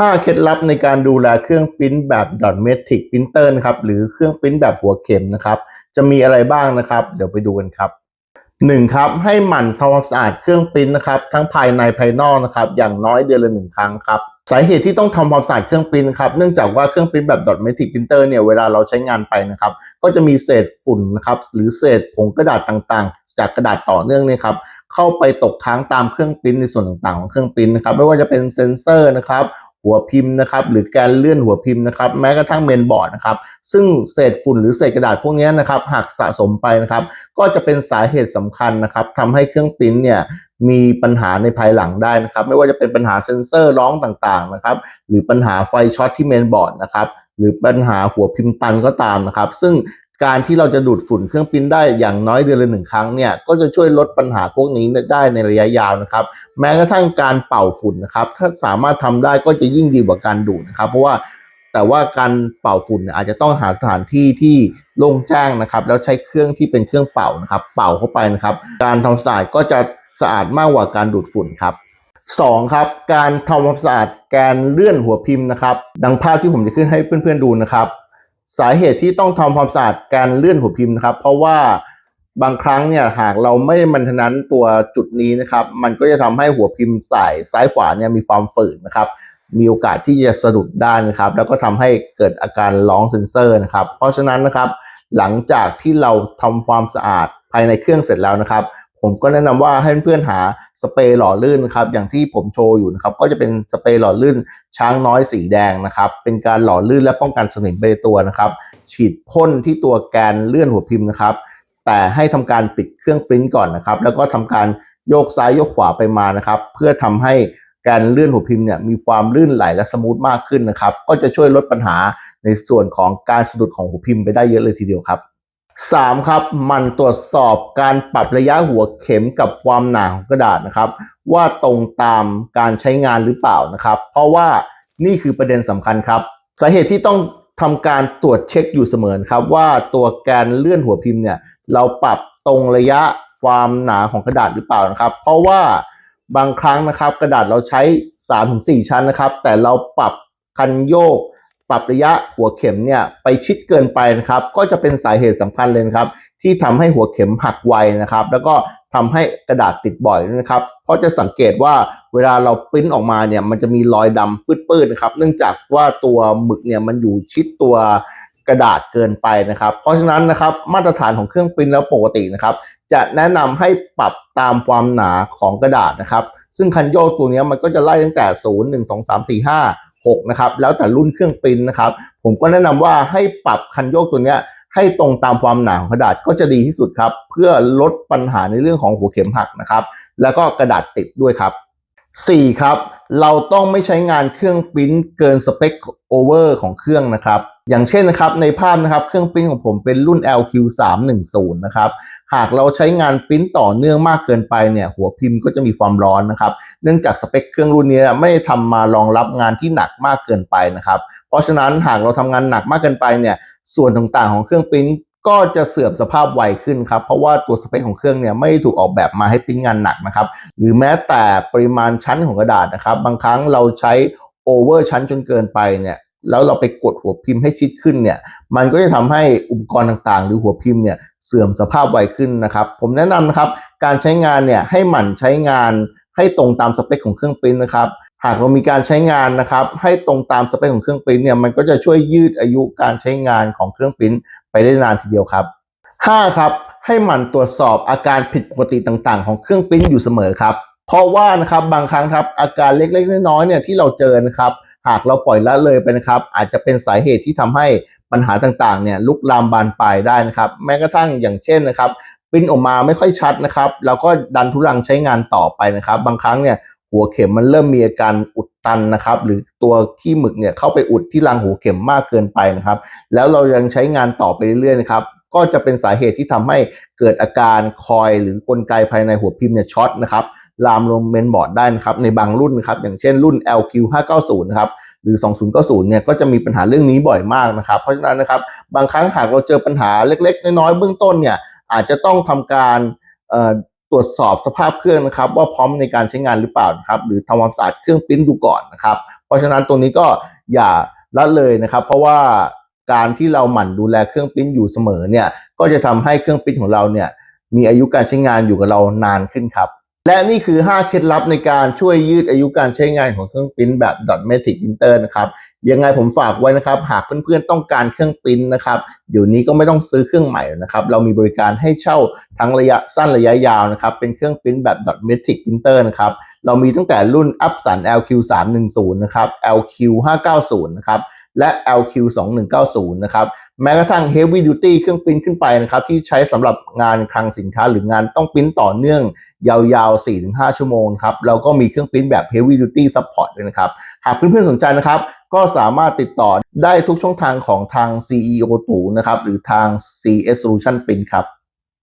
5 เคล็ดลับในการดูแลเครื่องปริ้นแบบดอทเมทริกปรินเตอร์นะครับหรือเครื่องปริ้นแบบหัวเข็มนะครับ จะมีอะไรบ้างนะครับ เดี๋ยวไปดูกันครับ 1. ครับให้หมั่นทำความสะอาดเครื่องปริ้นนะครับทั้งภายในภายนอกนะครับอย่างน้อยเดือนละหนึ่งครั้งครับสาเหตุที่ต้องทำความสะอาดเครื่องปริ้นนะครับเนื่องจากว่าเครื่องปริ้นแบบดอทเมทริกปรินเตอร์เนี่ยเวลาเราใช้งานไปนะครับก็จะมีเศษฝุ่นนะครับหรือเศษผงกระดาษต่างๆ จากกระดาษต่อเนื่องเนี่ยครับเข้าไปตกค้างตามเครื่องปริ้นในส่วนต่างๆของเครื่องปริ้นนะครับไม่ว่าจะเป็นเซนเซอร์นะครับ หัวพิมพ์นะครับหรือแกนเลื่อนหัวพิมพ์นะครับแม้กระทั่งเมนบอร์ดนะครับซึ่งเศษฝุ่นหรือเศษกระดาษพวกนี้นะครับหากสะสมไปนะครับก็จะเป็นสาเหตุสำคัญนะครับทำให้เครื่องปริ้นเนี่ยมีปัญหาในภายหลังได้นะครับ ไม่ว่าจะเป็นปัญหาเซ็นเซอร์ร้องต่างๆนะครับหรือปัญหาไฟช็อตที่เมนบอร์ดนะครับหรือปัญหาหัวพิมพ์ตันก็ตามนะครับ ซึ่ง การที่เราจะดูดฝุ่นเครื่องปิ้นได้อย่างน้อยเดือนละหนึ่งครั้งเนี่ยก็จะช่วยลดปัญหาพวกนี้ได้ในระยะยาวนะครับ แม้กระทั่งการเป่าฝุ่นนะครับ ถ้าสามารถทำได้ก็จะยิ่งดีกว่าการดูดนะครับ เพราะว่าแต่ว่าการเป่าฝุ่นเนี่ยอาจจะต้องหาสถานที่ที่โล่งแจ้งนะครับ แล้วใช้เครื่องที่เป็นเครื่องเป่านะครับ เป่าเข้าไปนะครับ การทำสะอาดก็จะสะอาดมากกว่าการดูดฝุ่นครับสองครับการทำความสะอาดแกนเลื่อนหัวพิมพ์นะครับ ดังภาพที่ผมจะขึ้นให้เพื่อนๆดูนะครับ สาเหตุที่ต้องทำความสะอาดการเลื่อนหัวพิมพ์นะครับ เพราะว่าบางครั้งเนี่ยหากเราไม่มันทนั้นตัวจุดนี้นะครับ มันก็จะทำให้หัวพิมพ์สายซ้ายขวาเนี่ยมีความฝืดนะครับ มีโอกาสที่จะสะดุดได้นะครับ แล้วก็ทำให้เกิดอาการร้องเซนเซอร์นะครับ เพราะฉะนั้นนะครับ หลังจากที่เราทำความสะอาดภายในเครื่องเสร็จแล้วนะครับ ผมก็แนะนำว่าให้เพื่อนๆหาสเปรย์หล่อลื่นนะครับอย่างที่ผมโชว์อยู่นะครับก็จะเป็นสเปรย์หล่อลื่นช้างน้อยสีแดงนะครับเป็นการหล่อลื่นและป้องกันสนิมไปในตัวนะครับ ฉีดพ่นที่ตัวแกนเลื่อนหัวพิมพ์นะครับ แต่ให้ทำการปิดเครื่องปริ้นก่อนนะครับ แล้วก็ทำการโยกซ้ายโยกขวาไปมานะครับ เพื่อทำให้การเลื่อนหัวพิมพ์เนี่ยมีความลื่นไหลและสมูทมากขึ้นนะครับ ก็จะช่วยลดปัญหาในส่วนของการสะดุดของหัวพิมพ์ไปได้เยอะเลยทีเดียวครับ 3. ครับมันตรวจสอบการปรับระยะหัวเข็มกับความหนาของกระดาษนะครับ ว่าตรงตามการใช้งานหรือเปล่านะครับ เพราะว่านี่คือประเด็นสำคัญครับสาเหตุที่ต้องทำการตรวจเช็คอยู่เสมอครับ ว่าตัวแกนเลื่อนหัวพิมพ์เนี่ยเราปรับตรงระยะความหนาของกระดาษหรือเปล่านะครับ เพราะว่าบางครั้งนะครับ กระดาษเราใช้ 3-4 ชั้นนะครับ แต่เราปรับคันโยก ปรับระยะหัวเข็มเนี่ยไปชิดเกินไปนะครับ ก็จะเป็นสาเหตุสำคัญเลยครับ ที่ทำให้หัวเข็มหักไวนะครับ แล้วก็ทำให้กระดาษติดบ่อยนะครับ เพราะจะสังเกตว่าเวลาเราปริ้นออกมาเนี่ยมันจะมีรอยดำปื้ดๆนะครับ เนื่องจากว่าตัวหมึกเนี่ยมันอยู่ชิดตัวกระดาษเกินไปนะครับ เพราะฉะนั้นนะครับมาตรฐานของเครื่องปริ้นแล้วปกตินะครับ จะแนะนำให้ปรับตามความหนาของกระดาษนะครับ ซึ่งคันโยกตัวนี้มันก็จะไล่ตั้งแต่ 0 1 2 3 4 5 6นะครับแล้วแต่รุ่นเครื่องปริ้นนะครับผมก็แนะนำว่าให้ปรับคันโยกตัวเนี้ยให้ตรงตามความหนาของกระดาษก็จะดีที่สุดครับ เพื่อลดปัญหาในเรื่องของหัวเข็มหักนะครับ แล้วก็กระดาษติดด้วยครับ 4. ครับ เราต้องไม่ใช้งานเครื่องปริ้นเกินสเปคโอเวอร์ของเครื่องนะครับ อย่างเช่นนะครับในภาพนะครับเครื่องปริ้นของผมเป็นรุ่น LQ310 นะครับหากเราใช้งานปริ้นต่อเนื่องมากเกินไปเนี่ยหัวพิมพ์ก็จะมีความร้อนนะครับเนื่องจากสเปคเครื่องรุ่นนี้ไม่ได้ทำมารองรับงานที่หนักมากเกินไปนะครับเพราะฉะนั้นหากเราทำงานหนักมากเกินไปเนี่ยส่วนต่างๆของเครื่องปริ้นก็จะเสื่อมสภาพไวขึ้นครับเพราะว่าตัวสเปคของเครื่องเนี่ยไม่ถูกออกแบบมาให้ปริ้นงานหนักนะครับหรือแม้แต่ปริมาณชั้นของกระดาษนะครับบางครั้งเราใช้โอเวอร์ชั้นจนเกินไปเนี่ย แล้วเราไปกดหัวพิมพ์ให้ชิดขึ้นเนี่ย มันก็จะทำให้อุปกรณ์ต่างๆ หรือหัวพิมพ์เนี่ยเสื่อมสภาพไวขึ้นนะครับ ผมแนะนำนะครับ การใช้งานเนี่ยให้หมั่นใช้งานให้ตรงตามสเปคของเครื่องปริ้นนะครับ หากเรามีการใช้งานนะครับ ให้ตรงตามสเปคของเครื่องปริ้นเนี่ยมันก็จะช่วยยืดอายุการใช้งานของเครื่องปริ้นไปได้นานทีเดียวครับ 5. ครับให้หมั่นตรวจสอบอาการผิดปกติต่างๆ ของเครื่องปริ้นอยู่เสมอครับ เพราะว่านะครับบางครั้งครับอาการเล็กๆน้อยๆเนี่ยที่เราเจอนะครับ หากเราปล่อยละเลยไปนะครับ อาจจะเป็นสาเหตุที่ทำให้ปัญหาต่างๆเนี่ยลุกลามบานปลายได้นะครับ แม้กระทั่งอย่างเช่นนะครับปริ้นออกมาไม่ค่อยชัดนะครับแล้วก็ดันทุรังใช้งานต่อไปนะครับ บางครั้งเนี่ยหัวเข็มมันเริ่มมีอาการอุดตันนะครับ หรือตัวขี้หมึกเนี่ยเข้าไปอุดที่รังหัวเข็มมากเกินไปนะครับ แล้วเรายังใช้งานต่อไปเรื่อยๆนะครับ ก็จะเป็นสาเหตุที่ทำให้เกิดอาการคอยหรือกลไกภายในหัวพิมพ์เนี่ยช็อตนะครับลามลงเมนบอร์ดได้นะครับในบางรุ่นนะครับอย่างเช่นรุ่น LQ590 นะครับหรือ 2090 เนี่ยก็จะมีปัญหาเรื่องนี้บ่อยมากนะครับ เพราะฉะนั้นนะครับบางครั้งหากเราเจอปัญหาเล็ก ๆ น้อยๆเบื้องต้นเนี่ยอาจจะต้องทำการตรวจสอบสภาพเครื่องนะครับ ว่าพร้อมในการใช้งานหรือเปล่านะครับหรือทำความสะอาดเครื่องปริ้นดูก่อนนะครับ เพราะฉะนั้นตรงนี้ก็อย่าละเลยนะครับ เพราะว่า การที่เราหมั่นดูแลเครื่องปิ้นอยู่เสมอเนี่ยก็จะทำให้เครื่องปิ้นของเราเนี่ยมีอายุการใช้งานอยู่กับเรานานขึ้นครับ และนี่คือ 5 เคล็ดลับในการช่วยยืดอายุการใช้งานของเครื่องปิ้นแบบ Dotmatic Printer นะครับยังไงผมฝากไว้นะครับ หากเพื่อนๆต้องการเครื่องปิ้นนะครับเดี๋ยวนี้ก็ไม่ต้องซื้อเครื่องใหม่นะครับ เรามีบริการให้เช่าทั้งระยะสั้นระยะยาวนะครับ เป็นเครื่องปิ้นแบบ Dotmatic Printer นะครับ เรามีตั้งแต่รุ่น Upsun LQ 3 1 0นะครับ LQ 5 9 0นะครับ และ LQ 2 1 9 0นะครับแม้กระทั่ง Heavy Duty เครื่องปริ้นขึ้นไปนะครับที่ใช้สำหรับงานคลังสินค้าหรืองานต้องปริ้นต่อเนื่องยาวๆ 4-5 ชั่วโมงครับเราก็มีเครื่องปริ้นแบบ Heavy Duty Support ด้วยนะครับ หากเพื่อนๆสนใจนะครับก็สามารถติดต่อได้ทุกช่องทางของทาง CEO ตู่นะครับหรือทาง CS Solution Print ครับ